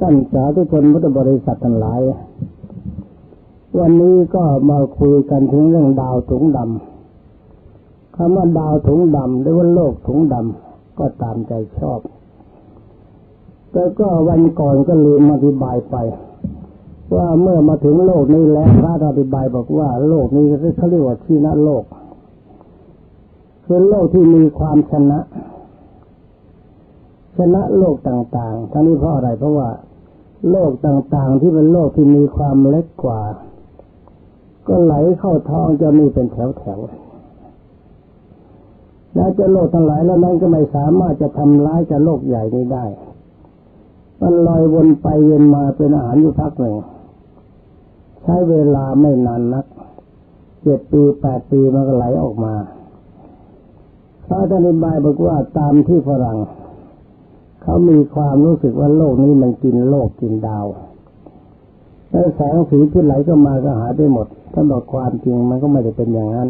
ท่านสาธุชนพุทธบริษัททั้งหลาย วันนี้ก็มาคุยกันถึงเรื่องดาวถุงดำคำว่าดาวถุงดำหรือว่าโลกถุงดำก็ตามใจชอบ แต่ก็วันก่อนก็ลืมอธิบายไป ว่าเมื่อมาถึงโลกนี้แล้วพระอธิบายบอกว่าโลกนี้เขาเรียกว่าที่นะโลกคือโลกที่มีความชนะชนะโลกต่างๆ ทั้งนี้เพราะอะไร เพราะว่า โลกต่างๆที่เป็นโลกที่มีความเล็กกว่า ก็ไหลเข้าท้องจะมีเป็นแถวๆแล้วจะโลกทั้งหลายแล้วนั้นก็ไม่สามารถจะทำร้ายกับโลกใหญ่นี้ได้มันลอยวนไปเวียนมาเป็นอาหารอยู่พักหนึ่งใช้เวลาไม่นานนักเจ็ดปีแปดปีมันก็ไหลออกมาพระอธิบายบอกว่าตามที่ฝรั่ง เขามีความรู้สึกว่าโลกนี้มันกินโลกกินดาวแล้วแสงสีที่ไหลก็มาก็หายไปหมด ถ้าบอกความจริงมันก็ไม่ได้เป็นอย่างนั้น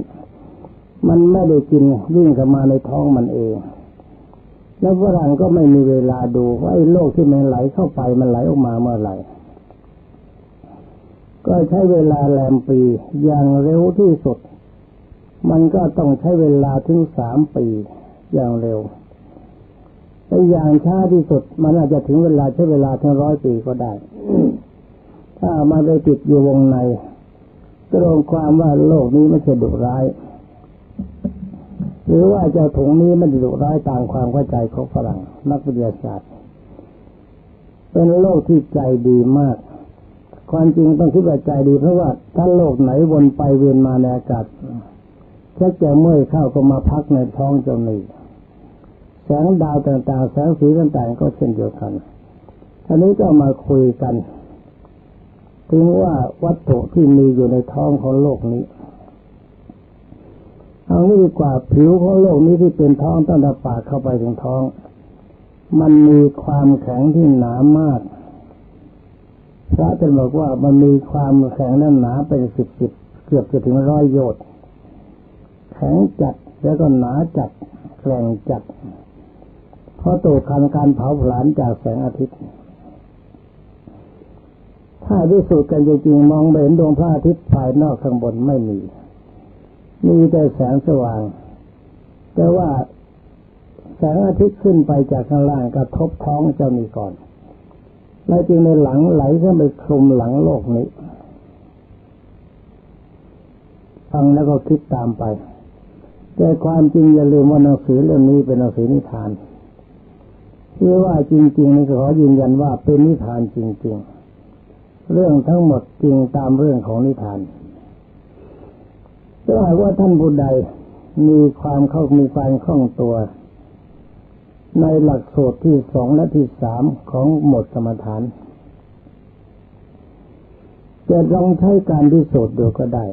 มันไม่ได้กินวิ่งเข้ามาในท้องมันเอง แล้วฝรั่งก็ไม่มีเวลาดูว่าไอ้โลกที่มันไหลเข้าไปมันไหลออกมาเมื่อไหร่ ก็ใช้เวลาแรมปีอย่างเร็วที่สุด มันก็ต้องใช้เวลาถึงสามปีอย่างเร็ว แต่อย่างช้าที่สุด มันอาจจะถึงเวลาใช้เวลาถึงร้อยปีก็ได้ ถ้ามาไปติดอยู่วงในก็รวมความว่าโลกนี้ไม่ใช่ดุร้าย หรือว่าเจ้าถุงนี้มันดุร้ายตามความเข้าใจของฝรั่งนักวิทยาศาสตร์ เป็นโลกที่ใจดีมาก ความจริงต้องคิดว่าใจดีเพราะว่าถ้าโลกไหนวนไปเวียนมาในอากาศชักจะเมื่อยเข้าก็มาพักในท้องเจ้าหนี้ สงดาวต่างๆ แสงสีต่างๆ ก็เช่นเดียวกันทีนี้ก็มาคุยกัน ถึงว่าวัตถุที่มีอยู่ในท้องของโลกนี้ เอานี้ดีกว่าผิวของโลกนี้ที่เป็นท้องตั้งแต่ปากเข้าไปถึงท้อง มันมีความแข็งที่หนามาก พระจะบอกว่ามันมีความแข็งนั้นหนาเป็นสิบสิบเกือบจะถึงร้อยโยชน์แข็งจัดแล้วก็หนาจัดแกร่งจัด เพราะตัวคันการเผาผลาญจากแสงอาทิตย์ ถ้าพิสูจน์กันจริงๆมองเห็นดวงพระอาทิตย์ภายนอกข้างบนไม่มี มีแต่แสงสว่าง แต่ว่าแสงอาทิตย์ขึ้นไปจากข้างล่างกระทบท้องเจ้านี้ก่อน แล้วจึงในหลังไหลขึ้นไปคลุมหลังโลกนี้ฟังแล้วก็คิดตามไป แต่ความจริงอย่าลืมว่าหนังสือเล่มนี้เป็นหนังสือนิทาน ที่ว่าจริงๆนี่ขอยืนยันว่าเป็นนิทานจริง ๆ เรื่องทั้งหมดจริงตามเรื่องของนิทานถ้าหากว่าท่านผู้ใดมีความเข้ามีความคล่องตัว ในหลักสูตรที่สองและที่สามของหมดกรรมฐานจะลองใช้การพิสูจน์ดูก็ได้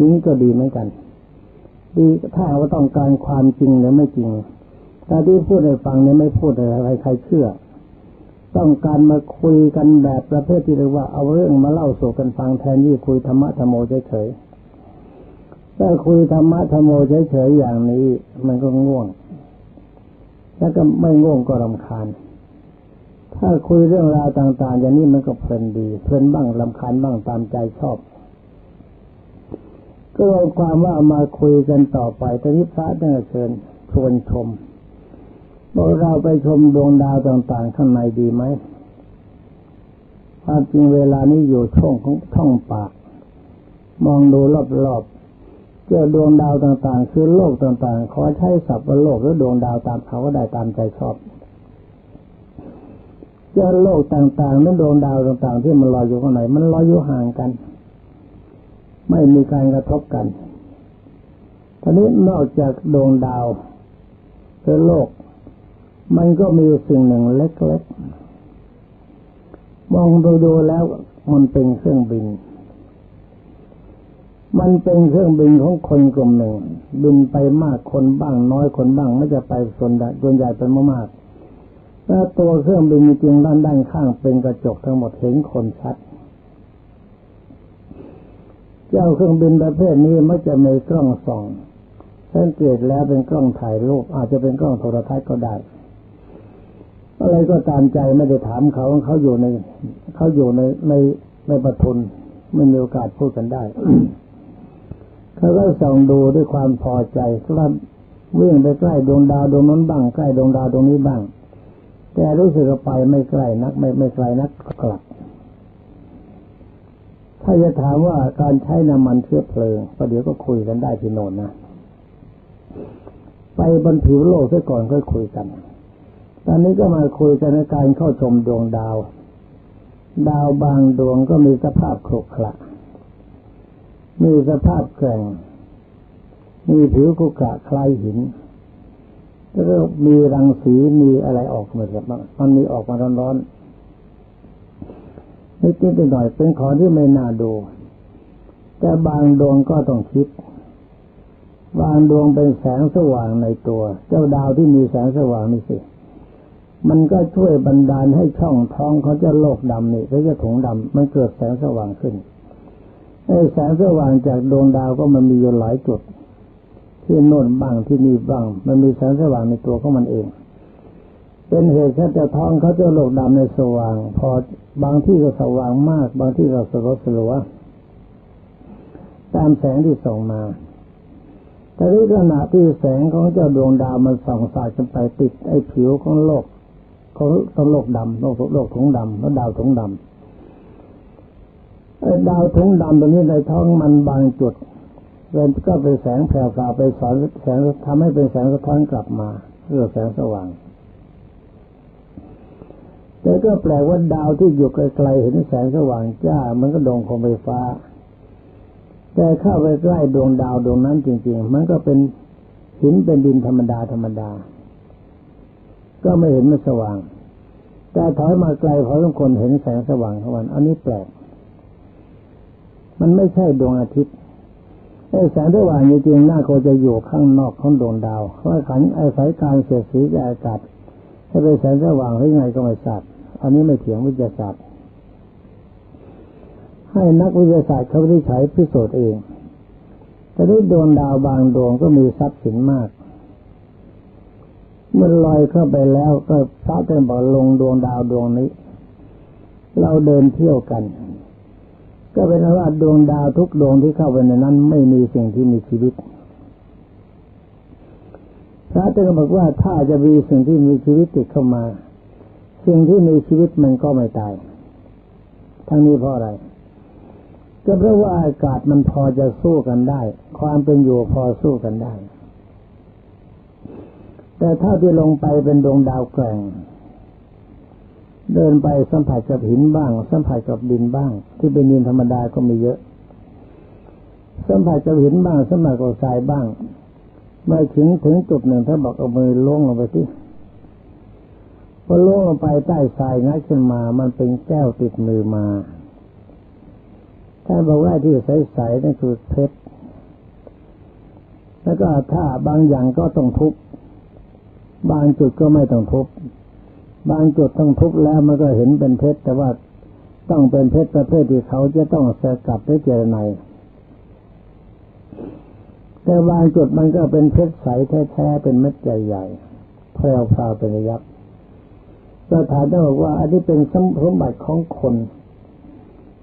นี้ก็ดีเหมือนกัน ดีถ้าว่าต้องการความจริงหรือไม่จริง แต่ที่พูดให้ฟังเนี่ยไม่พูดอะไรใครเชื่อ ต้องการมาคุยกันแบบประเภทที่เรียกว่าเอาเรื่องมาเล่าสู่กันฟังแทนที่คุยธรรมะธรรมโมเฉยๆถ้าคุยธรรมะธรรมโมเฉยๆอย่างนี้ มันก็ง่วง แล้วก็ไม่ง่วงก็รำคาญ ถ้าคุยเรื่องราวต่าง ๆ อย่างนี้มันก็เพลินดี เพลินบ้างรำคาญบ้างตามใจชอบก็เอาความว่ามาคุยกันต่อไปตอนนี้พระท่านเชิญชวนชม บอกเราไปชมดวงดาวต่างๆข้างในดีไหมความจริงเวลานี้อยู่ช่องของท่องปาก มองดูรอบๆเจอดวงดาวต่างๆ คือโลกต่างๆ ขอใช้ศัพท์ว่าโลกหรือดวงดาวตามเขาก็ได้ตามใจชอบเจอโลกต่างๆนั้นดวงดาวต่างๆ ที่มันลอยอยู่ข้างในมันลอยอยู่ห่างกัน ไม่มีการกระทบกันทีนี้นอกจากดวงดาวคือโลก มันก็มีสิ่งหนึ่งเล็กๆ มองดูดูแล้วมันเป็นเครื่องบิน มันเป็นเครื่องบินของคนกลุ่มหนึ่ง บินไปมากคนบ้างน้อยคนบ้างไม่จะไปส่วนใหญ่ส่วนใหญ่เป็นมากๆแล้วตัวเครื่องบินจริงด้านด้านข้างเป็นกระจกทั้งหมดเห็นคนชัด เจ้าเครื่องบินประเภทนี้ไม่จะมีกล้องส่องสังเกตแล้วเป็นกล้องถ่ายรูปอาจจะเป็นกล้องโทรทัศน์ก็ได้ อะไรก็ตามใจไม่ได้ถามเขาเขาอยู่ในเขาอยู่ในในในปทุนไม่มีโอกาสพูดกันได้เขาก็ส่องดูด้วยความพอใจก็วิ่งไปใกล้ดวงดาวดวงนั้นบ้างใกล้ดวงดาวดวงนี้บ้าง แต่รู้สึกไปไม่ใกล้นัก ไม่ไม่ไกลนักกลับ ถ้าจะถามว่าการใช้น้ำมันเชื้อเพลิงประเดี๋ยวก็คุยกันได้ที่โน่นนะไปบนผิวโลกซะก่อนค่อยคุยกัน ตอนนี้ก็มาคุยกันในการเข้าชมดวงดาว ดาวบางดวงก็มีสภาพขรุขระมีสภาพแกร่ง มีผิวกุกะคล้ายหินแล้วก็มีรังสีมีอะไรออกมาแบบมันมีออกมาร้อนๆนิดๆหน่อยเป็นของที่ไม่น่าดู แต่บางดวงก็ต้องคิด บางดวงเป็นแสงสว่างในตัว เจ้าดาวที่มีแสงสว่างนี่สิ มันก็ช่วยบันดาลให้ช่องท้องเขาจะโลกดำนี่เขาจะถุงดำมันเกิดแสงสว่างขึ้นไอ้แสงสว่างจากดวงดาวก็มันมีอยู่หลายจุด ที่โน่นบ้างที่นี่บ้าง มันมีแสงสว่างในตัวของมันเอง เป็นเหตุแค่จะท้องเขาจะโลกดำในสว่าง พอบางที่ก็สว่างมาก บางที่ก็สลัวสลัวตามแสงที่ส่งมาแต่ในขณะที่แสงของเจ้าดวงดาวมันส่องสาดกันไปติดไอ้ผิวของโลก ของของโลกดำโลกโลกถุงดำแล้วดาวถุงดำดาวถุงดำตัวนี้ในท้องมันบางจุดเป็นก็เป็นแสงแผ่วกาไปสอนแสงทำให้เป็นแสงสะท้อนกลับมาเพื่อแสงสว่าง แต่ก็แปลว่าดาวที่อยู่ไกลๆเห็นแสงสว่างจ้า มันก็ดวงของไฟฟ้า แต่เข้าไปใกล้ดวงดาวดวงนั้นจริง ๆ มันก็เป็นหินเป็นดินธรรมดาธรรมดา ก็ไม่เห็นมันสว่าง แต่ถอยมาไกลพอทุกคนเห็นแสงสว่างของมัน อันนี้แปลก มันไม่ใช่ดวงอาทิตย์ไอ้แสงสว่างจริงๆหน้าโคจะอยู่ข้างนอกของดวงดาวเพราะขันไอ้สายการเสียดสีกับอากาศให้เป็นแสงสว่างหรือไงก็ไม่ทราบอันนี้ไม่เถียงวิทยาศาสตร์ ให้นักวิทยาศาสตร์เขาได้ใช้พิสูจน์เองแต่ด้วยดวงดาวบางดวงก็มีทรัพย์สินมาก มื่อลอยเข้าไปแล้วก็พระเต็มบอกลงดวงดาวดวงนี้ เราเดินเที่ยวกัน ก็เป็นว่าดวงดาวทุกดวงที่เข้าไปในนั้น ไม่มีสิ่งที่มีชีวิตพระจะบอกว่าถ้าจะมีสิ่งที่มีชีวิตติดเข้ามา สิ่งที่มีชีวิตมันก็ไม่ตาย ทั้งนี้เพราะอะไรก็เพราะว่าอากาศมันพอจะสู้กันได้ ความเป็นอยู่พอสู้กันได้ แต่ถ้าที่ลงไปเป็นดวงดาวแกร่ง เดินไปสัมผัสกับหินบ้าง สัมผัสกับดินบ้าง ที่เป็นดินธรรมดาก็มีเยอะ สัมผัสกับหินบ้างสัมผัสกับทรายบ้างเมื่อถึงถึงจุดหนึ่งถ้าบอกเอามือล่วงลงไปที่พอล่วงลงไปใต้ทรายงัดขึ้นมา มันเป็นแก้วติดมือมาท่านบอกว่าที่ใสๆนั่นคือเพชรแล้วก็ถ้าบางอย่างก็ต้องทุบ บางจุดก็ไม่ต้องทุบบางจุดต้องทุบแล้วมันก็เห็นเป็นเพชรแต่ว่าต้องเป็นเพชรประเภทที่เขาจะต้องสกัดด้วยเจรไนแต่บางจุดมันก็เป็นเพชรใสแท้ๆเป็นเม็ดใหญ่ๆแพรวพราวเป็นยับก็ถามได้บอกว่า อันนี้เป็นสมบัติของคน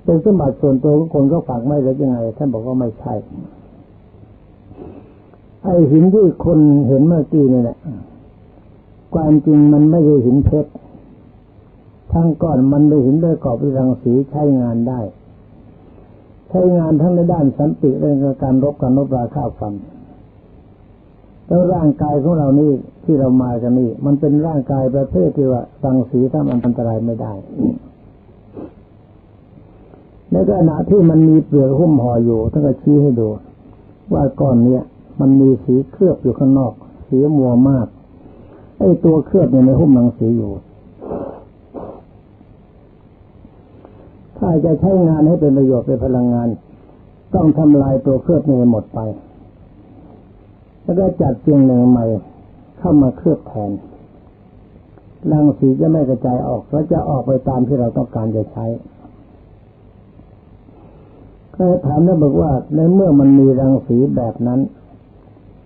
เป็นสมบัติส่วนตัวของคนก็ฝากไม่หรือยังไงท่านบอกว่าไม่ใช่ไอหินที่คนเห็นเมื่อกี้นี่แหละ ความจริงมันไม่ใช่หินเพชรทั้งก้อนมันเป็นหินด้วยกรอบด้วยรังสีใช้งานได้ ใช้งานทั้งในด้านสันติและการรบการรบราฆ่าฟันแล้วร่างกายของเรานี่ที่เรามากันนี่ มันเป็นร่างกายประเภทที่ว่ารังสีถ้ามันอันตรายไม่ได้ในขณะที่มันมีเปลือกหุ้มห่ออยู่ท่านก็ชี้ให้ดู ว่าก้อนเนี้ยมันมีสีเคลือบอยู่ข้างนอก สีมัวมาก ไอ้ตัวเคลือบในหุ้มหนังสีอยู่ ถ้าจะใช้งานให้เป็นประโยชน์เป็นพลังงาน ต้องทำลายตัวเคลือบนี้หมดไป แล้วก็จัดเพียงหนึ่งใหม่เข้ามาเคลือบแทนรังสีจะไม่กระจายออกแล้วจะออกไปตามที่เราต้องการจะใช้ก็ถามแล้วบอกว่าในเมื่อมันมีรังสีแบบนั้น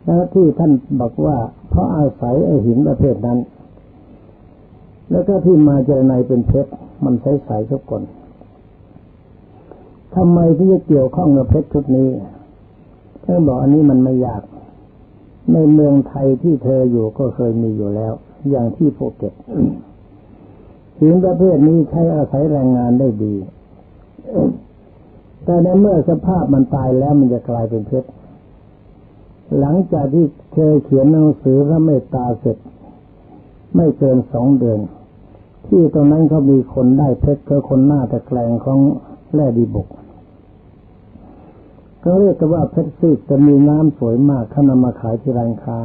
แล้วที่ท่านบอกว่า เพราะอาศัยไอหินประเภทนั้น แล้วก็ที่มาเจรไนเป็นเพชรมันใสๆทุกคนทำไมที่จะเกี่ยวข้องกับเพชรชุดนี้เธอบอกอันนี้มันไม่ยาก ในเมืองไทยที่เธออยู่ก็เคยมีอยู่แล้ว อย่างที่ภูเก็ตหินประเภทนี้ใช้อาศัยแรงงานได้ดี แต่ในเมื่อสภาพมันตายแล้วมันจะกลายเป็นเพชร หลังจากที่เธอเขียนหนังสือพระเมตตาเสร็จ ไม่เกินสองเดือน ที่ตรงนั้นเขามีคนได้เพชรคือคนหน้าตะแกรงของแร่ดีบุกก็เรียกกันว่าเพชรซีจะมีน้ำสวยมากเขานำมาขายที่ร้านค้า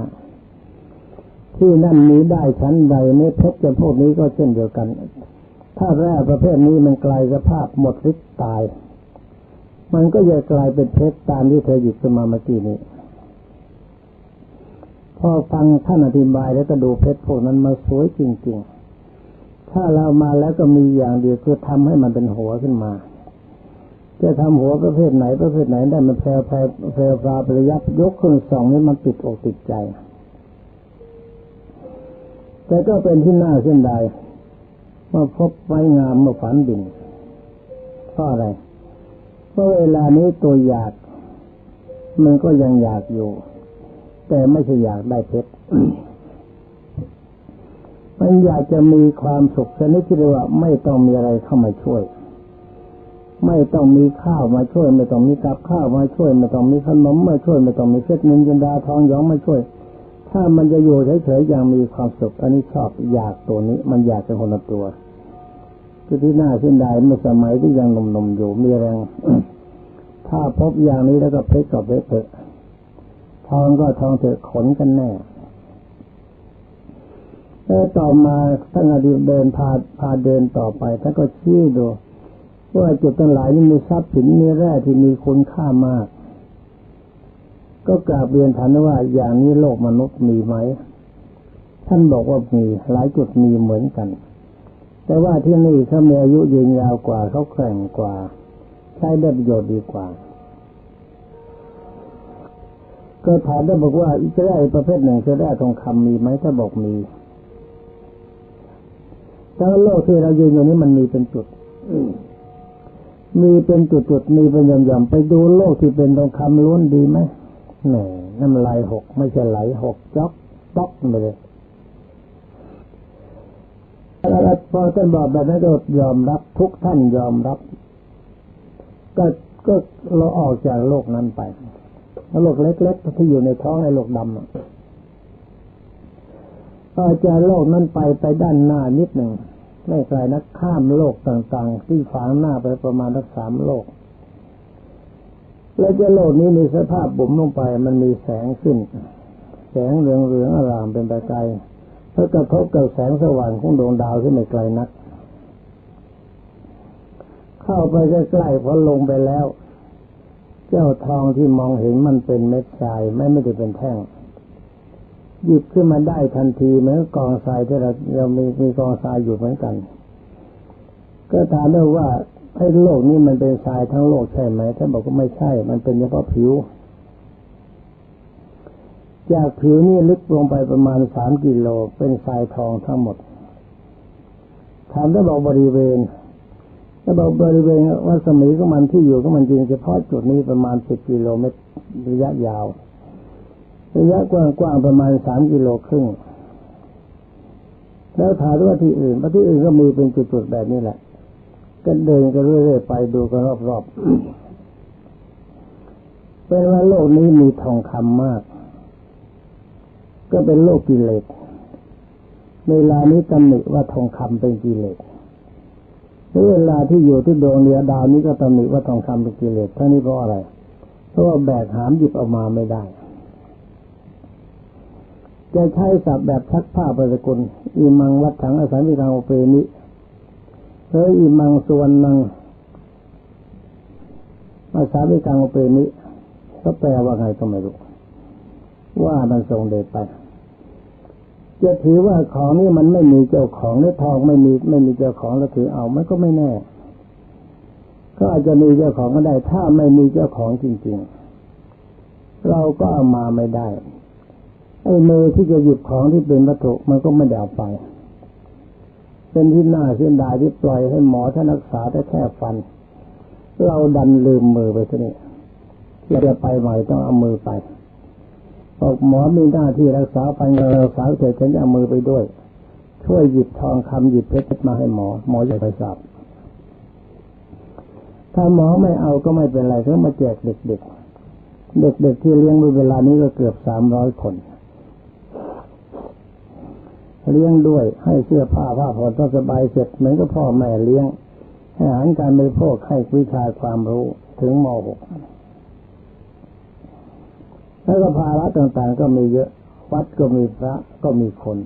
ที่นั่นมีได้ชั้นใดในเพชรจะพวกนี้ก็เช่นเดียวกัน ถ้าแร่ประเภทนี้มันกลายสภาพหมดฤทธิ์ตาย มันก็จะกลายเป็นเพชรตามที่เธอหยิบมาเมื่อกี้นี้ อฟังท่านอธิบายแล้วก็ดูเพชรพวกนั้นมาสวยจริง ๆ ถ้าเรามาแล้วก็มีอย่างเดียวคือทำให้มันเป็นหัวขึ้นมา จะทำหัวประเภทไหนประเภทไหนได้มันแพรแพรแพรปลาปริยับยกขึ้นสองนี้มันติดอกติดใจ แต่ก็เป็นที่น่าเส้นใดเมื่อพบไว้งามเมื่อฝันดินเพราะอะไรเพราะเวลานี้ตัวอยาก มันก็ยังอยากอยู่ แต่ไม่ใช่อยากได้เพชรมันอยากจะมีความสุขชนิดที่เรียกว่า ไม่ต้องมีอะไรเข้ามาช่วย ไม่ต้องมีข้าวมาช่วย ไม่ต้องมีกับข้าวมาช่วย ไม่ต้องมีขนมมาช่วย ไม่ต้องมีเพช็ดนินจินดาทองยอมมาช่วย ถ้ามันจะอยู่เฉยๆอย่างมีความสุข อันนี้ชอบอยากตัวนี้ มันอยากเป็นคนละตัวคือที่หน้าเส้นใดเมื่อสมัยที่ยังหนุ่มๆอยู่มีแรง ถ้าพบอย่างนี้แล้วก็เพชรกับเพชรเถอะ องก็ทองเถอะขนกันแน่แล้วต่อมาท่านอดีตเดินพาพาเดินต่อไปท่านก็ชี้ดูว่าจุดทั้งหลายนี้มีทรัพย์สินมีแร่ที่มีคุณค่ามาก ก็กราบเรียนถามว่าอย่างนี้โลกมนุษย์มีไหม ท่านบอกว่ามีหลายจุดมีเหมือนกัน แต่ว่าที่นี่เขามีอายุยืนยาวกว่าเขาแข่งกว่า ใช้ได้ประโยชน์ดีกว่า ก็ถามได้บอกว่าจะได้ประเภทหนึ่งจะได้ทองคำมีไหมถ้าบอกมีทั้งโลกที่เรายืนอยู่นี้มันมีเป็นจุดมีเป็นจุดๆมีเป็นหย่อมๆไปดูโลกที่เป็นทองคำล้วนดีไหมแหมน้ำลายหกไม่ใช่ไหลหกจ๊อกต๊อกไปเลยแล้วพอท่านบอกแบบนั้นก็ยอมรับทุกท่านยอมรับ ก็ก็เราออกจากโลกนั้นไป โลกเล็กๆที่อยู่ในท้องไอ้โลกดำออกจากโลกนั้นไปไปด้านหน้านิดหนึ่งไม่ไกลนักข้ามโลกต่าง ๆ ที่ฝางหน้าไปประมาณทักสามโลก แล้วจะโลกนี้มีสภาพบุ๋มลงไป มันมีแสงขึ้น แสงเหลืองเหลืองอารามเป็นประกายเพื่อกระทบกับแสงสว่างของดวงดาวที่ไม่ไกลนัก เข้าไปใกล้ๆพอลงไปแล้ว เจ้าทองที่มองเห็นมันเป็นเม็ดทรายไม่ไม่ได้เป็นแท่ง หยิบขึ้นมาได้ทันทีเหมือนกองทรายที่เราเรามีมีกองทรายอยู่เหมือนกัน ก็ถามได้ว่าไอ้โลกนี้มันเป็นทรายทั้งโลกใช่ไหมท่านบอกว่าไม่ใช่ มันเป็นเฉพาะผิว จากผิวนี่ลึกลงไปประมาณสามกิโลเป็นทรายทองทั้งหมดถามได้บอกบริเวณ ถ้าบอกบริเวณว่าสมัยของมันที่อยู่ของมันจริงเฉพาะจุดนี้ประมาณสิบกิโลเมตรระยะยาว ระยะกว้างๆประมาณสามกิโลครึ่งแล้วถามว่าที่อื่นที่อื่นก็มีเป็นจุดๆแบบนี้แหละ ก็เดินกันเรื่อยๆไปดูกันรอบๆเป็นว่าโลกนี้มีทองคำมาก ก็เป็นโลกกิเลสเวลานี้ตำหนิว่าทองคำเป็นกิเลส เวลาที่อยู่ที่ดวงเนือดาวนี้ก็ตำหนิว่าทองคำเป็นกิเลสท่านี้เพราะอะไร เพราะว่าแบกหามหยิบออกมาไม่ได้ จะใช้ศัพท์แบบชักผ้าประสกุลอิมังวัดถังอาศัยวิทางโอเปนิเฮ้ยอิมังส่วนนังอาศัยวิทางโอเปนิก็แปลว่าไงก็ไม่รู้ ว่ามันทรงเดชไป จะถือว่าของนี้มันไม่มีเจ้าของในทองไม่มีไม่มีเจ้าของแล้วถือเอามันก็ไม่แน่ ก็อาจจะมีเจ้าของก็ได้ ถ้าไม่มีเจ้าของจริง ๆ เราก็เอามาไม่ได้ไอ้มือที่จะหยิบของที่เป็นวัตถุมันก็ไม่ได้เอาไป เป็นที่น่าเสียดายที่ปล่อยให้หมอท่านรักษาแต่แค่ฟัน เราดันลืมมือไปทีนี้ที่จะไปใหม่ต้องเอามือไป บอกหมอมีหน้าที่รักษาฟันรักษาเสร็จฉันจะเอามือไปด้วย ช่วยหยิบทองคำหยิบเพชรมาให้หมอ หมอจะไปสอบถ้าหมอไม่เอาก็ไม่เป็นไรเขามาแจกเด็กๆ เด็กๆที่เลี้ยงในเวลานี้ก็เกือบสามร้อยคนเลี้ยงด้วยให้เสื้อผ้าผ้าผ่อนต้องสบายเสร็จเหมือนกับพ่อแม่เลี้ยง ให้อาหารการบริโภคให้วิชาความรู้ถึงม .6 แล้วก็ภาระต่างๆก็มีเยอะ วัดก็มีพระก็มีคน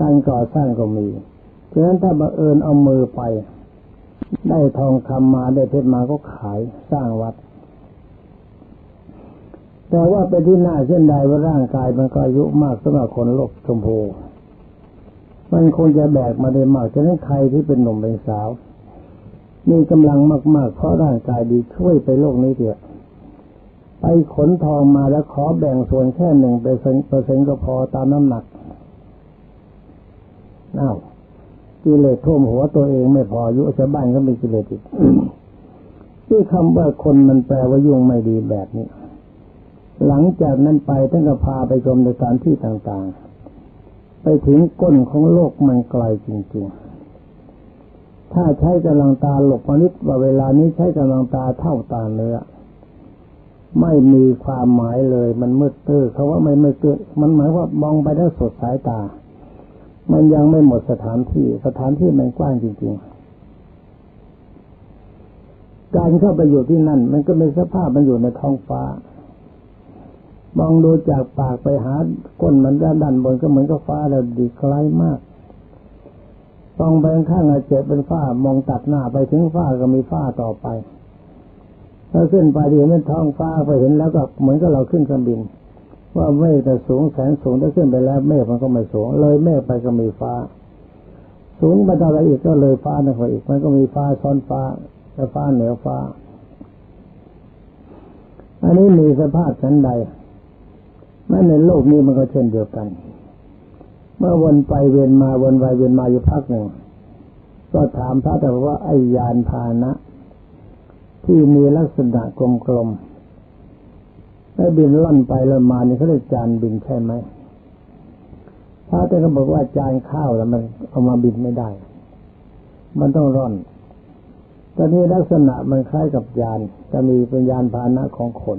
การก่อสร้างก็มีฉะนั้นถ้าบังเอิญเอามือไป ได้ทองคำมาได้เพชรมาก็ขายสร้างวัด แต่ว่าเป็นที่น่าเช่นใดว่าร่างกายมันก็อายุมากสำหรับคนโลกชมพูมันคงจะแบกมาได้มากฉะนั้นใครที่เป็นหนุ่มเป็นสาว มีกำลังมากๆเพราะร่างกายดีช่วยไปโลกนี้เถอะ ไปขนทองมาแล้วขอแบ่งส่วนแค่หนึ่งเปอร์เซ็นต์ก็พอตามน้ำหนักอ้าวกิเลสท่วมหัวตัวเองไม่พอยุชาวบ้านก็มีกิเลสอีกที่คำว่าคนมันแปลว่ายุ่งไม่ดีแบบนี้ หลังจากนั้นไปท่านก็พาไปชมในสถานที่ต่างๆ ไปถึงก้นของโลกมันไกลจริงๆ ถ้าใช้กำลังตาหลบมนิดว่าเวลานี้ใช้กำลังตาเท่าตาเนื้อ ไม่มีความหมายเลย มันมืดตื้อเขาว่าไม่มืดตื้อมันหมายว่ามองไปแล้วสดสายตา มันยังไม่หมดสถานที่สถานที่มันกว้างจริง ๆ การเข้าไปอยู่ที่นั่น มันก็เป็นสภาพมันอยู่ในท้องฟ้ามองดูจากปากไปหาก้นมันด้านด้านบนก็เหมือนกับฟ้าแล้วดีไกลมากมองไปข้างอาเจ็บเป็นฟ้ามองตัดหน้าไปถึงฟ้าก็มีฟ้าต่อไป ถ้าขึ้นไปดีมันท้องฟ้าไปเห็นแล้วก็เหมือนกับเราขึ้นเครื่องบิน ว่าเมฆแต่สูงแสนสูงถ้าขึ้นไปแล้วเมฆมันก็ไม่สูง เลยเมฆไปก็มีฟ้า สูงไปต่อไปอีกก็เลยฟ้านั่นไปอีก มันก็มีฟ้าซ้อนฟ้าและฟ้าเหนือฟ้า อันนี้มีสภาพชั้นใดแม้ในโลกนี้มันก็เช่นเดียวกัน เมื่อวนไปเวียนมาวนไปเวียนมาอยู่พักหนึ่ง ก็ถามพระแต่ว่าไอ้ยานพาหนะ ที่มีลักษณะกลมๆได้บินล่อนไปแล้วมานี่เขาเรียกจานบินใช่ไหมพระแต่ก็บอกว่าจานข้าวแล้วมันเอามาบินไม่ได้ มันต้องร่อน ตอนนี้ลักษณะมันคล้ายกับยาน จะมีเป็นยานพาหนะของคน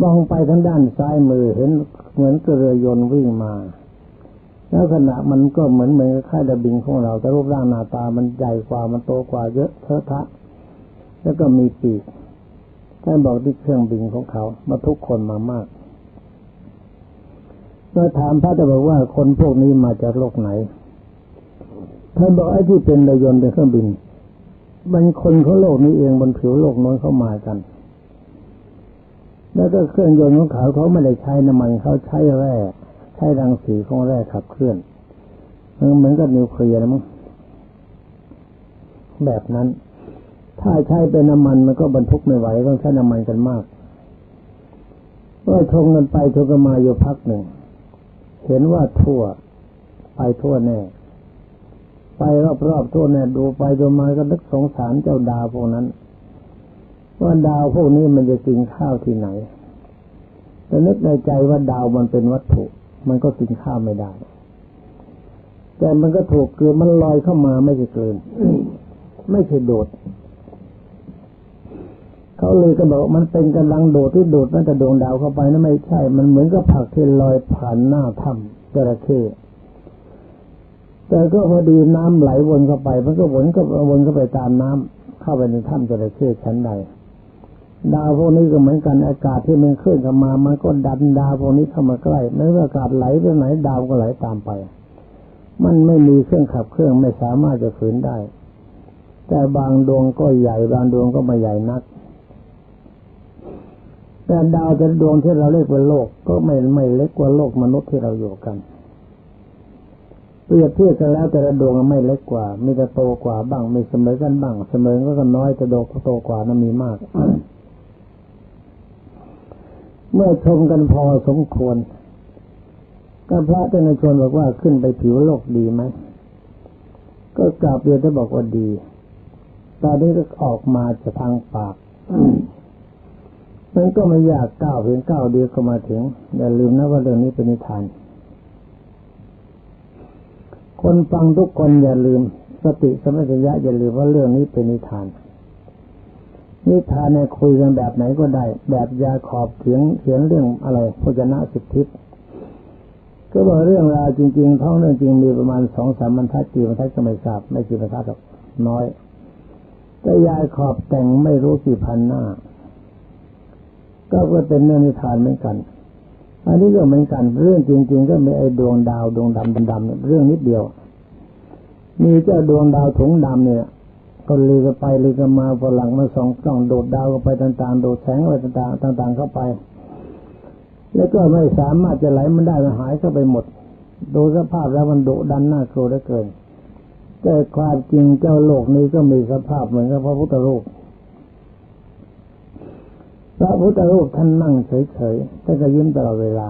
มองไปทางด้านซ้ายมือเห็นเหมือนเรือ ยนต์วิ่งมา แล้วขณะมันก็เหมือนเหมือนค่ายดบิงของเรา แต่รูปร่างหน้าตามันใหญ่กว่ามันโตกว่าเยอะเทอะทะ แล้วก็มีปีกท่านบอกที่เครื่องบินของเขามาทุกคนมามากเมื่อถามพระจะบอกว่าคนพวกนี้มาจากโลกไหนท่านบอกไอ้ที่เป็นเรือยนต์เป็นเครื่องบิน มันคนเขาโลกนี้เองบนผิวโลกน้นเข้ามากัน แล้วก็เครื่องยนต์ของเขาเขาไม่ได้ใช้น้ำมันเขาใช้แร่ ช้รังสีของแร่ขับเคลื่อนมันเหมือนกับนิวเคลียร์นะมั้งแบบนั้น ถ้าใช้เป็นน้ำมันมันก็บรรทุกไม่ไหวต้องใช้น้ำมันกันมากเมื่อชงกันไปชงกันมาอยู่พักหนึ่ง เห็นว่าทั่ว ไปทั่วแน่ ไปรอบๆทั่วแน่ดูไปดูมาก็นึกสงสารเจ้าดาวพวกนั้นว่าดาวพวกนี้มันจะกินข้าวที่ไหนแต่นึกในใจว่าดาวมันเป็นวัตถุ มันก็กินข้าวไม่ได้ แต่มันก็ถูกเกลือมันลอยเข้ามาไม่ใช่เกินไม่ใช่โดด เขาเลยก็บอกมันเป็นกำลังโดดที่โดดนั่นแต่ดวงดาวเข้าไปนั่นไม่ใช่ มันเหมือนกับผักที่ลอยผ่านหน้าถ้ำจระเข้แต่ก็พอดีน้ำไหลวนเข้าไป มันก็วนก็วนเข้าไปตามน้ำเข้าไปในถ้ำจระเข้ชั้นใด ดาวพวกนี้ก็เหมือนกันอากาศที่มันเคลื่อนเข้ามา มันก็ดันดาวพวกนี้เข้ามาใกล้ไม่ว่าอากาศไหลไปไหนดาวก็ไหลตามไป มันไม่มีเครื่องขับเครื่องไม่สามารถจะฝืนได้ แต่บางดวงก็ใหญ่ บางดวงก็ไม่ใหญ่นัก แต่ดาวแต่ดวงที่เราเรียกว่าโลก ก็ไม่ไม่เล็กกว่าโลกมนุษย์ที่เราอยู่กันเปรียบเทียบกันแล้วแต่ละดวงไม่เล็กกว่า มีแต่โตกว่าบ้างม่เสมอกันบ้าง เสมอก็น้อยแต่โดกโตกว่านั้นมีมาก เมื่อชมกันพอสมควร ก็พระท่านชวนบอกว่าขึ้นไปผิวโลกดีไหม ก็กราบเรียนท่านบอกว่าดีตอนนี้ก็ออกมาจะทางปากมันก็ไม่ยากก้าวเพียงก้าวเดียวก็มาถึงอย่าลืมนะว่าเรื่องนี้เป็นนิทาน คนฟังทุกคนอย่าลืม สติสมัชัญญะอย่าลืมว่าเรื่องนี้เป็นนิทาน นิทานในคุยกันแบบไหนก็ได้ แบบยาขอบเขียงเขียนเรื่องอะไรพจนะสิทธิก็บอกเรื่องราวจริงๆท้องเรื่องจริงมีประมาณสองสามบรรทัดกี่บรรทัดก็ไม่ทราบไม่กี่บรรทัดหรอกน้อย แต่ยายขอบแต่งไม่รู้กี่พันหน้า ก็เป็นเรื่องนิทานเหมือนกัน อันนี้ก็เหมือนกันเรื่องจริง ๆ ก็มีไอ้ดวงดาวดวงดำดำๆเรื่องนิดเดียว มีเจ้าดวงดาวถุงดำเนี่ย ก็ลือกันไปลือกันมาพอหลังมาสองกล้องโดดดาวกันไปต่าง ๆ โดดแสงอะไรต่างๆต่าง ๆ เข้าไป แล้วก็ไม่สามารถจะไหลมันได้มันหายเข้าไปหมดโดยสภาพแล้วมันโดดันน่ากลัวเหลือเกิน แต่ความจริงเจ้าโลกนี้ก็มีสภาพเหมือนกับพระพุทธรูปพระพุทธรูปท่านนั่งเฉยๆแต่ก็ยิ้มตลอดเวลา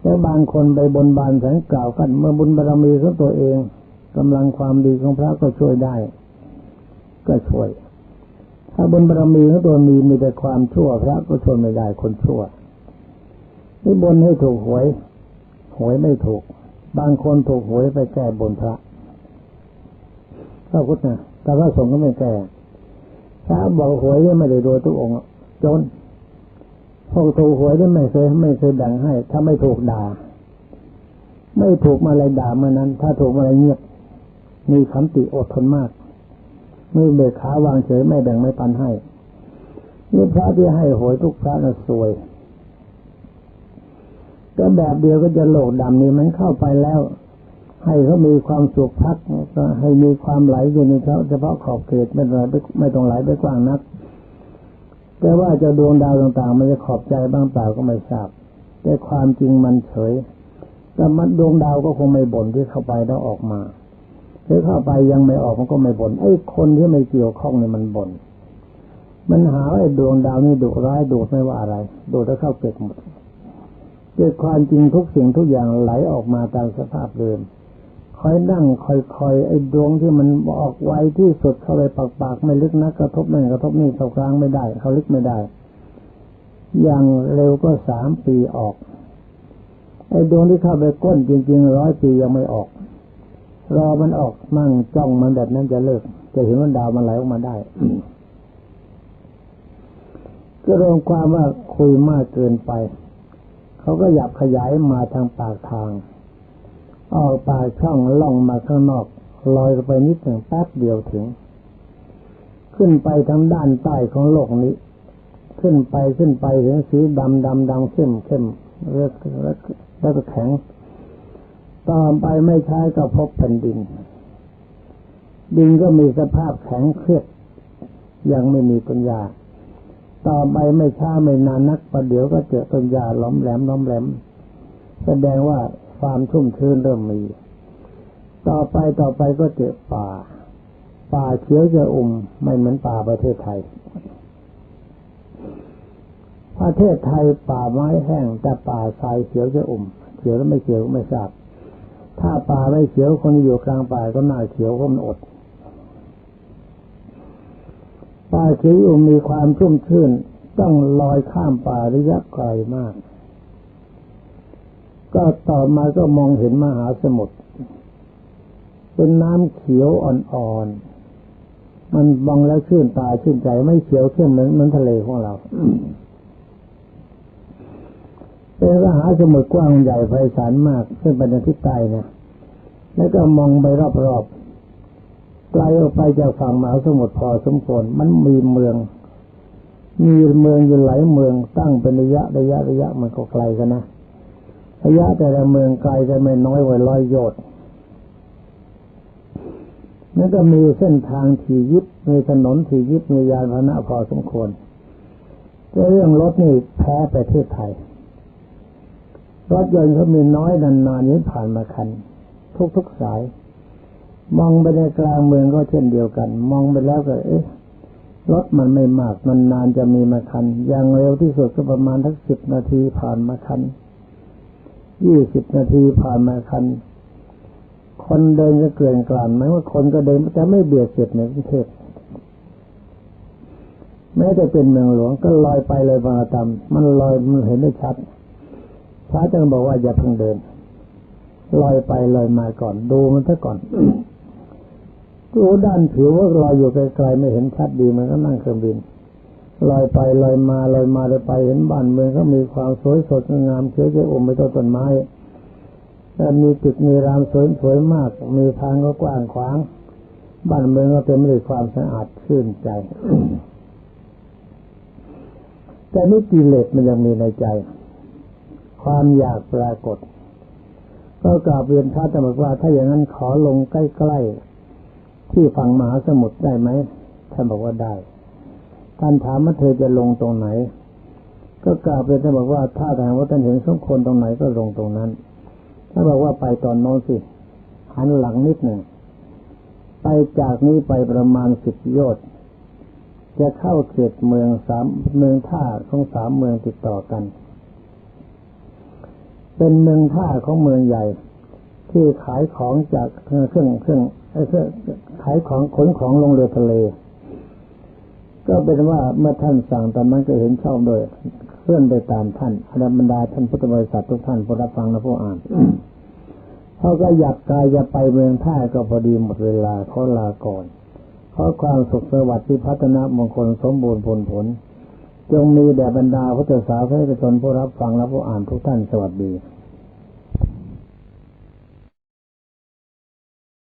แต่บางคนไปบนบานแสงกล่าวกันเมื่อบุญบารมีของตัวเองกำลังความดีของพระก็ช่วยได้ ก็ช่วย ถ้าบุญบารมีของตัวมีมีแต่ความชั่วพระก็ช่วยไม่ได้คนชั่วนี่บนให้ถูกหวย หวยไม่ถูก บางคนถูกหวยไปแก้บนพระพระพุทธนะแต่พระสงฆ์ก็ไม่แก้พระบอกหวยไม่ได้โดยทุกองค์จนพวกถูกหวยเนี่ไม่เคยไม่เคยแบ่งให้ ถ้าไม่ถูกด่า ไม่ถูกมาอะไรด่าเมื่อนั้น ถ้าถูกมาอะไรเงียบมีคำติอดทนมาก ไม่เบิกขาวางเฉยไม่แบ่งไม่ปันให้ นี่พระที่ให้หวยทุกพระน่ะสวยก็แบบเดียวก็จะโลกดำนี่มันเข้าไปแล้ว ให้เขามีความสุขพักก็ให้มีความไหลอยู่ในเขาเฉพาะขอบเขตไม่ไหลไม่ต้องไหลไปกว้างนัก แต่ว่าจะดวงดาวต่างๆ มันจะขอบใจบ้างเปล่าก็ไม่ทราบ แต่ความจริงมันเฉยแต่มันดวงดาวก็คงไม่บ่นที่เข้าไปแล้วออกมา หรือเข้าไปยังไม่ออกมันก็ไม่บน่นไอ้คนที่ไม่เกี่ยวข้องเนี่ยมันบน่นมันหาไอ้ดวงดาวนี่ดุร้ายดูดไม่ว่าอะไรดูดแล้วเข้าเก็บหมดเกิดความจริงทุกสิ่งทุกอย่างไหลออกมาตามสภาพเดิมคอยนั่งคอยคอยไอ้ดวงที่มันออกไวที่สุดเข้าไปปากปากไม่ลึกนักกระทบนั่นกระทบนี่เข้ากลางไม่ได้ เขาลึกไม่ได้ อย่างเร็วก็สามปีออกไอ้ดวงที่เข้าไปก้นจริงๆร้อยปียังไม่ออก รอมันออกมั่งจ้องมันแบบนั้นจะเลิก จะเห็นว่าดาวมันไหลออกมาได้ ก็รวมความว่าคุยมากเกินไป เขาก็หยับขยายมาทางปากทาง ออกปากช่องล่องมาข้างนอกลอยไปนิดหนึ่งแป๊บเดียวถึง ขึ้นไปทางด้านใต้ของโลกนี้ ขึ้นไปขึ้นไปถึงสีดำดำดำเข้มเข้มแล้วก็แข็ง ต่อไปไม่ใช้ก็พบแผ่นดิน ดินก็มีสภาพแข็งเครียดยังไม่มีปัญญา ต่อไปไม่ช้าไม่นานนักประเดี๋ยวก็เจอต้นยาล้อมแหลมล้อมแหลม แสดงว่าความชุ่มชื้นเริ่มมี ต่อไปต่อไปก็เจอป่า ป่าเขียวจะอุ่มไม่เหมือนป่าประเทศไทย ประเทศไทยป่าไม้แห้งแต่ป่าทรายเขียวจะอุ่มเขียวแล้วไม่เขียวไม่ทราบ ถ้าป่าไม่เขียวคนอยู่กลางป่าก็น่าเขียวเพราะมันอดป่าชีอุมีความชุ่มชื่นต้องลอยข้ามป่าระยะไกลมาก ก็ต่อมาก็มองเห็นมหาสมุทรเป็นน้ำเขียวอ่อนๆ มันบองแล้วชื่นตาชื่นใจไม่เขียวเข้มเหมือนเหมือนทะเลของเรา เป็นมหาสมุทรกว้างใหญ่ไพศาลมากซึ่งเป็นทิศใต้นะแล้วก็มองไปรอบไกลออกไปจากฝั่งมหาสมุทรพอสมควรมันมีเมือง มีเมืองอยู่หลายเมืองตั้งเป็นระยะระยะระยะมันก็ไกลกันนะระยะแต่ละเมืองไกลจะไม่น้อยกว่าร้อยโยชน์นั่นก็มีเส้นทางที่ยิบมีถนนที่ยิบมียานพาหนะพอสมควรแต่เรื่องรถนี่แพ้ประเทศไทย รถยนต์เขามีน้อยนานๆนี้ผ่านมาคัน ทุกๆสาย มองไปในกลางเมืองก็เช่นเดียวกัน มองไปแล้วก็ เอ๊ะรถมันไม่มากมันนานจะมีมาคัน อย่างเร็วที่สุดก็ประมาณทักสิบนาทีผ่านมาคันยี่สิบนาทีผ่านมาคัน คนเดินจะเกลื่อนกลั่นไหมว่าคนก็เดินจะไม่เบียดเสียดในกรุงเทพแม้แต่เป็นเมืองหลวงก็ลอยไปเลยบางตามมันลอยมันเห็นได้ชัด พระจึงบอกว่าอย่าเพิ่งเดินลอยไปลอยมาก่อนดูมันซะก่อนดูด้านผิวว่าลอยอยู่ไกลๆไม่เห็นชัดดีมันก็นั่งเครื่องบินลอยไปลอยมาลอยมาลอยไปเห็นบ้านเมืองก็มีความสวยสดงามเชื้อเชื้ออมไปต้นต้นไม้แต่มีจุดมีรามสวยสวยมาก มีทางก็กว้างขวาง บ้านเมืองก็เต็มไปด้วยความสะอาดชื่นใจแต่นี่กิเลสมันยังมีในใจ ความอยากปรากฏ ก็กราบเรียนพระจะบอกว่า ถ้าอย่างนั้นขอลงใกล้ๆที่ฝั่งมหาสมุทรได้ไหมท่านบอกว่าได้ ท่านถามว่าเธอจะลงตรงไหน ก็กล่าวไปท่านบอกว่า ถ้าทางว่าท่านเห็นสมควรตรงไหนก็ลงตรงนั้นถ้านบอกว่าไปตอนโน้นสิหันหลังนิดหนึ่งไปจากนี้ไปประมาณสิบโยชน์จะเข้าเขตเมืองสามเมืองท่าของสามเมืองติดต่อกัน เป็นเมืองท่าของเมืองใหญ่ ที่ขายของจากเครื่องเครื่องเครื่องขายของขนของลงเรือทะเล ก็เป็นว่าเมื่อท่านสั่งตอนนั้นก็เห็นชอบโดยเคลื่อนไปตามท่านอรบรรดาท่านพุทธบริษัททุกท่านผู้รับฟังและผู้อ่านเขาก็อยากกายจะไปเมืองท่าก็พอดีหมดเวลาเขาลาก่อนขอความสุขสวัสดิ์ที่พัฒนามงคลสมบูรณ์ผลผล จงมีแด่บรรดาพุทธสาวให้ชนผู้รับฟังและผู้อ่านทุกท่านสวัสดี